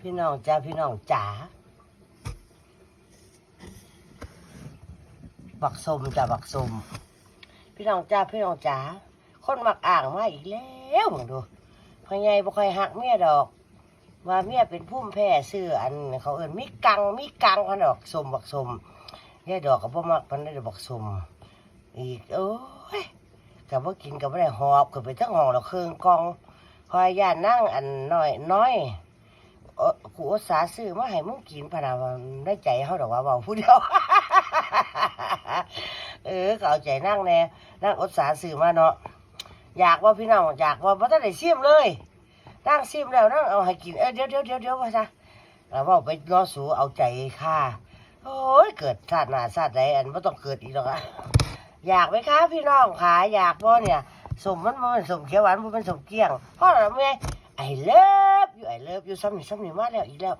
พี่น้องจ้าพี่น้องจ๋าบักสมจ้าบักสมพี่น้องจ้าพี่น้องจ๋าคนมักอ่างมาอีกแล้วมึงดูพ่อใหญ่บ่ค่อยหักเมียดอก ว่าเมียเป็นพุ่มแพ้ซื้ออัน เขาเอิ้นมีกังมีกังเขาดอกสมบักสมยายดอกก็บ่มักปานใดดอกบักสมอีกโอ้ยก็บ่กินก็บ่ได้หอบขึ้นไปทั้งห้องแล้วเครื่องกองพอย่านนั่งอันน้อยน้อย เออกูอุตสาห์ซื้อมาให้มึงกินพะนะว่าได้ใจเขาดอกว่าเบาผู้เดียว เออเอาใจนั่งแน่นั่งอุตสาห์ซื้อมาเนาะอยากว่าพี่น้องอยากว่าบ่ทันได้ซิมเลยนั่งซิมแล้วนั่งเอาให้กินเออเดี๋ยวเดี๋ยวเดี๋ยวเดี๋ยวว่าซะแล้วเว่าไปรอสูเอาใจค่ะโอ้ยเกิดชาติหนาชาติใดอันบ่ต้องเกิดอีกหรอกอะอยากไหมคะพี่น้องขาอยากบ่เนี่ยสมมันบ่เป็นสมเขียวหวานบ่เป็นสมเกี้ยงเพราะอะไรแม่ I love you I love you ซ้ำนี่ซ้ำนี่มาแล้วอีกแล้ว